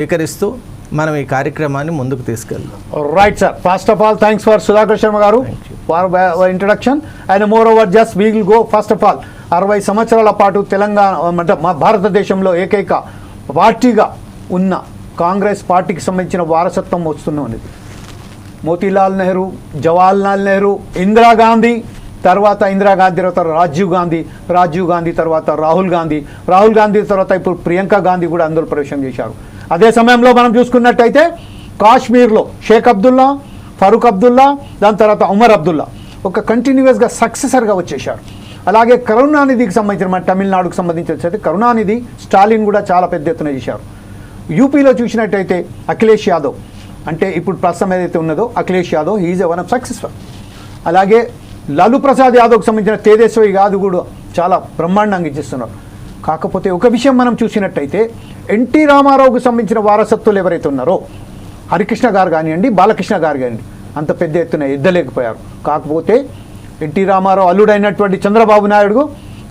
స్వీకరిస్తూ మనం ఈ కార్యక్రమాన్ని ముందుకు తీసుకెళ్దాం. Right sir first of all thanks for Sudhakar Sharma garu for introduction and moreover just we will go first of all అరవై సంవత్సరాల పాటు తెలంగాణ అంటే మా భారతదేశంలో ఏకైక పార్టీగా ఉన్న కాంగ్రెస్ పార్టీకి సంబంధించిన వారసత్వం వస్తున్నది మోతీలాల్ నెహ్రూ జవహర్లాల్ నెహ్రూ ఇందిరాగాంధీ తర్వాత ఇందిరాగాంధీ తర్వాత రాజీవ్ గాంధీ రాజీవ్ గాంధీ తర్వాత రాహుల్ గాంధీ. రాహుల్ గాంధీ తర్వాత ఇప్పుడు ప్రియాంక గాంధీ కూడా అందులో ప్రవేశం చేశారు. అదే సమయంలో మనం చూసుకున్నట్టయితే కాశ్మీర్లో షేక్ అబ్దుల్లా ఫరూక్ అబ్దుల్లా దాని తర్వాత ఉమర్ అబ్దుల్లా ఒక కంటిన్యూస్గా సక్సెసర్గా వచ్చేశారు. అలాగే కరుణానిధికి సంబంధించిన మన తమిళనాడుకు సంబంధించి వచ్చేది కరుణానిధి స్టాలిన్ కూడా చాలా పెద్ద ఎత్తున చేశారు. యూపీలో చూసినట్టయితే అఖిలేష్ యాదవ్ అంటే ఇప్పుడు ప్రస్తుతం ఏదైతే ఉన్నదో Akhilesh Yadav he's one of successful అలాగే లాలూ ప్రసాద్ యాదవ్కి సంబంధించిన తేజస్వి యాదవ్ కూడా చాలా బ్రహ్మాండంగా ఇచ్చిస్తున్నారు. కాకపోతే ఒక విషయం మనం చూసినట్టయితే ఎన్టీ రామారావుకు సంబంధించిన వారసత్వులు ఎవరైతే ఉన్నారో హరికృష్ణ గారు కానివ్వండి బాలకృష్ణ గారు కానివ్వండి అంత పెద్ద ఎత్తున ఎద్దలేకపోయారు. కాకపోతే ఎన్టీ రామారావు అల్లుడైనటువంటి చంద్రబాబు నాయుడు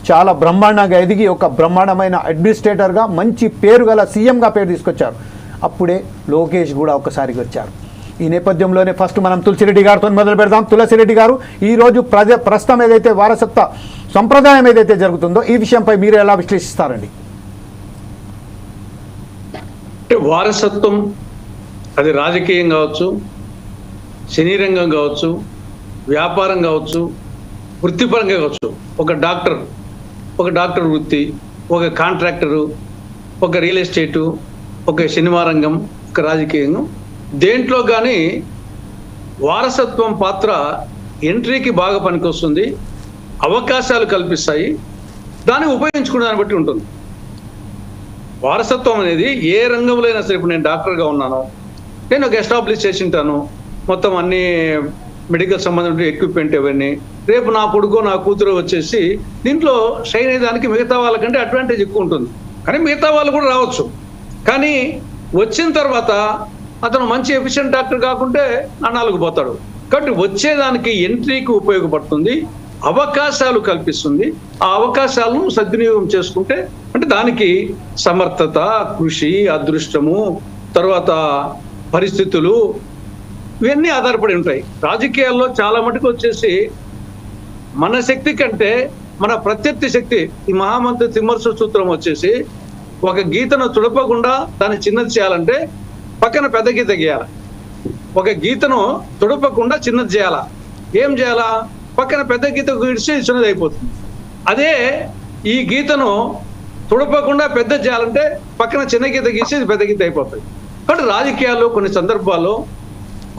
చాలా బ్రహ్మాండంగా ఎదిగి ఒక బ్రహ్మాండమైన అడ్మినిస్ట్రేటర్గా మంచి పేరు గల సీఎంగా పేరు తీసుకొచ్చారు. అప్పుడే లోకేష్ కూడా ఒకసారికి వచ్చారు. ఈ నేపథ్యంలోనే ఫస్ట్ మనం తులసిరెడ్డి గారితో మొదలు పెడదాం. తులసిరెడ్డి గారు ఈరోజు ప్రజ ప్రస్తుతం ఏదైతే వారసత్వ సంప్రదాయం ఏదైతే జరుగుతుందో ఈ విషయంపై మీరు ఎలా విశ్లేషిస్తారండి? అంటే వారసత్వం అది రాజకీయం కావచ్చు సినీ రంగం కావచ్చు వ్యాపారం కావచ్చు వృత్తిపరంగా కావచ్చు. ఒక డాక్టర్ ఒక డాక్టర్ వృత్తి ఒక కాంట్రాక్టరు ఒక రియల్ ఎస్టేటు ఒక సినిమా రంగం ఒక రాజకీయం. దేంట్లో కానీ వారసత్వం పాత్ర ఎంట్రీకి బాగా పనికొస్తుంది. అవకాశాలు కల్పిస్తాయి. దాన్ని ఉపయోగించుకునే దాన్ని బట్టి ఉంటుంది. వారసత్వం అనేది ఏ రంగంలో అయినా సరే ఇప్పుడు నేను డాక్టర్గా ఉన్నాను. నేను ఒక ఎస్టాబ్లిష్ చేసి ఉంటాను. మొత్తం అన్ని మెడికల్ సంబంధించిన ఎక్విప్మెంట్ ఇవన్నీ రేపు నా కొడుకో నా కూతురు వచ్చేసి దీంట్లో షైన్ అయ్యేదానికి మిగతా వాళ్ళకంటే అడ్వాంటేజ్ ఎక్కువ ఉంటుంది. కానీ మిగతా వాళ్ళు కూడా రావచ్చు. కానీ వచ్చిన తర్వాత అతను మంచి ఎఫిషియెంట్ డాక్టర్ కాకుంటే నాలుగు పోతాడు. కాబట్టి వచ్చేదానికి ఎంట్రీకి ఉపయోగపడుతుంది. అవకాశాలు కల్పిస్తుంది. ఆ అవకాశాలను సద్వినియోగం చేసుకుంటే అంటే దానికి సమర్థత కృషి అదృష్టము తర్వాత పరిస్థితులు ఇవన్నీ ఆధారపడి ఉంటాయి. రాజకీయాల్లో చాలా మటుకు వచ్చేసి మన శక్తి కంటే మన ప్రత్యర్థి శక్తి ఈ మహామంత్రి తిమ్మర్స సూత్రం వచ్చేసి ఒక గీతను తుడపకుండా దాన్ని చిన్నది చేయాలంటే పక్కన పెద్ద గీత గీయాలి. ఒక గీతను తుడపకుండా చిన్నది చేయాలా. ఏం చేయాలా? పక్కన పెద్ద గీత గీడిస్తే చిన్నది అయిపోతుంది. అదే ఈ గీతను తుడపకుండా పెద్ద చేయాలంటే పక్కన చిన్న గీత గీసి పెద్ద గీత అయిపోతుంది. కాబట్టి రాజకీయాల్లో కొన్ని సందర్భాల్లో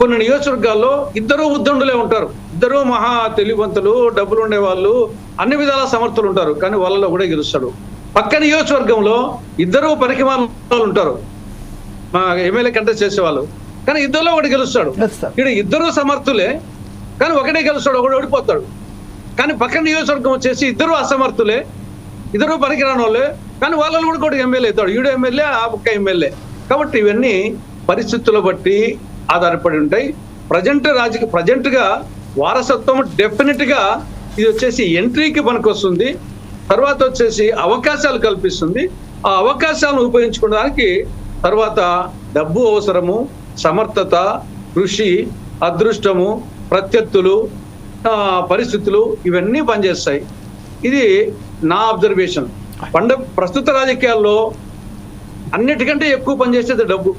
కొన్ని నియోజకవర్గాల్లో ఇద్దరు ఉద్దండులే ఉంటారు. ఇద్దరు మహా తెలివంతులు డబ్బులు ఉండే వాళ్ళు అన్ని విధాల సమర్థులు ఉంటారు. కానీ వాళ్ళలో కూడా గెలుస్తాడు. పక్క నియోజకవర్గంలో ఇద్దరు పనికి ఉంటారు. మా ఎమ్మెల్యే కంటెస్ట్ చేసేవాళ్ళు. కానీ ఇద్దరులో ఒకటి గెలుస్తాడు. ఇక్కడ ఇద్దరు సమర్థులే కానీ ఒకటే గెలుస్తాడు ఒకడు ఓడిపోతాడు. కానీ పక్క నియోజకవర్గం వచ్చేసి ఇద్దరు అసమర్థులే ఇద్దరు పనికిరాని వాళ్ళే కానీ వాళ్ళలో కూడా ఒకటి ఎమ్మెల్యే అవుతాడు. ఈడు ఎమ్మెల్యే ఆ పక్క ఎమ్మెల్యే. కాబట్టి ఇవన్నీ పరిస్థితుల బట్టి ఆధారపడి ఉంటాయి. ప్రజెంట్ రాజకీయ ప్రజెంట్గా వారసత్వం డెఫినెట్గా ఇది వచ్చేసి ఎంట్రీకి పనికొస్తుంది. తర్వాత వచ్చేసి అవకాశాలు కల్పిస్తుంది. ఆ అవకాశాలను ఉపయోగించుకోవడానికి తర్వాత డబ్బు అవసరము సమర్థత కృషి అదృష్టము ప్రత్యర్థులు పరిస్థితులు ఇవన్నీ పనిచేస్తాయి. ఇది నా అబ్జర్వేషన్ పండ ప్రస్తుత రాజకీయాల్లో అన్నిటికంటే ఎక్కువ పనిచేసేది డబ్బు.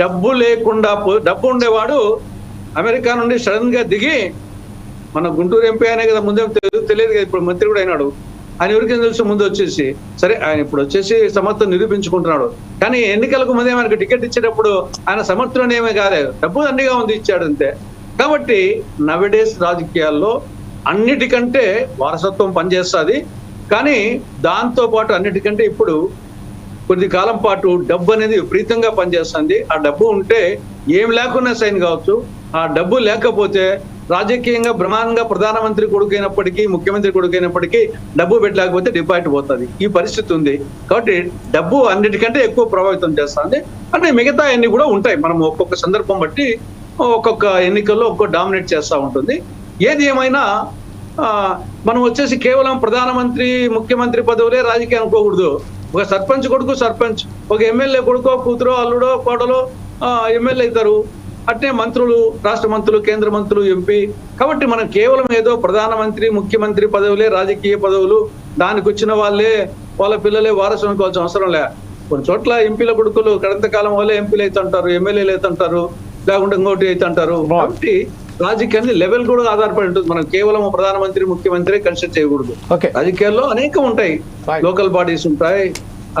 డబ్బు లేకుండా డబ్బు ఉండేవాడు అమెరికా నుండి సడన్గా దిగి మన గుంటూరు ఎంపీ అయినా కదా ముందే తెలియదు కదా ఇప్పుడు మంత్రి కూడా అయినాడు. ఆయన ఎవరికి తెలుసు ముందు వచ్చేసి. సరే ఆయన ఇప్పుడు వచ్చేసి సమర్థం నిరూపించుకుంటున్నాడు. కానీ ఎన్నికలకు ముందే మనకు టికెట్ ఇచ్చేటప్పుడు ఆయన సమర్థులనేమే కాలేదు. డబ్బు అన్నిగా ఉంది ఇచ్చాడు అంతే కాబట్టి నవడేస్ రాజకీయాల్లో అన్నిటికంటే వారసత్వం పనిచేస్తుంది. కానీ దాంతో పాటు అన్నిటికంటే ఇప్పుడు కొద్ది కాలం పాటు డబ్బు అనేది విపరీతంగా పనిచేస్తుంది. ఆ డబ్బు ఉంటే ఏం లేకున్నా సైన్ కావచ్చు. ఆ డబ్బు లేకపోతే రాజకీయంగా బ్రహ్మాండంగా ప్రధానమంత్రి కొడుకైనప్పటికీ ముఖ్యమంత్రి కొడుకైనప్పటికీ డబ్బు పెట్టలేకపోతే డిపాజిట్ పోతుంది. ఈ పరిస్థితి ఉంది. కాబట్టి డబ్బు అన్నిటికంటే ఎక్కువ ప్రభావితం చేస్తుంది. అంటే మిగతా అన్ని కూడా ఉంటాయి. మనం ఒక్కొక్క సందర్భం బట్టి ఒక్కొక్క ఎన్నికల్లో ఒక్కొక్క డామినేట్ చేస్తూ ఉంటుంది. ఏది ఏమైనా మనం వచ్చేసి కేవలం ప్రధానమంత్రి ముఖ్యమంత్రి పదవులే రాజకీయం అనుకోకూడదు. ఒక సర్పంచ్ కొడుకు సర్పంచ్ ఒక ఎమ్మెల్యే కొడుకో కూతురో అల్లుడో కోడలో ఎమ్మెల్యే అవుతారు అట్నే మంత్రులు రాష్ట్ర మంత్రులు కేంద్ర మంత్రులు ఎంపీ. కాబట్టి మనం కేవలం ఏదో ప్రధానమంత్రి ముఖ్యమంత్రి పదవులే రాజకీయ పదవులు దానికి వచ్చిన వాళ్ళే వాళ్ళ పిల్లలే వారసు అనుకోవాల్సిన అవసరం లే. కొన్ని చోట్ల ఎంపీల కొడుకులు గడంతకాలం వల్లే ఎంపీలు అవుతుంటారు ఎమ్మెల్యేలు అవుతుంటారు లేకుంటే ఇంకోటి అవుతుంటారు కాబట్టి రాజకీయాన్ని లెవెల్ కూడా ఆధారపడి ఉంటుంది. మనం కేవలం ప్రధానమంత్రి ముఖ్యమంత్రి కన్సిడర్ చేయకూడదు. ఓకే రాజకీయాల్లో అనేకం ఉంటాయి. లోకల్ బాడీస్ ఉంటాయి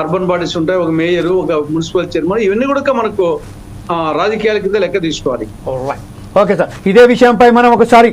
అర్బన్ బాడీస్ ఉంటాయి ఒక మేయర్ ఒక మున్సిపల్ చైర్మన్ ఇవన్నీ కూడా మనకు రాజకీయాల కింద లెక్క తీసుకోవాలి. ఓకే సార్ ఇదే విషయంపై మనం ఒకసారి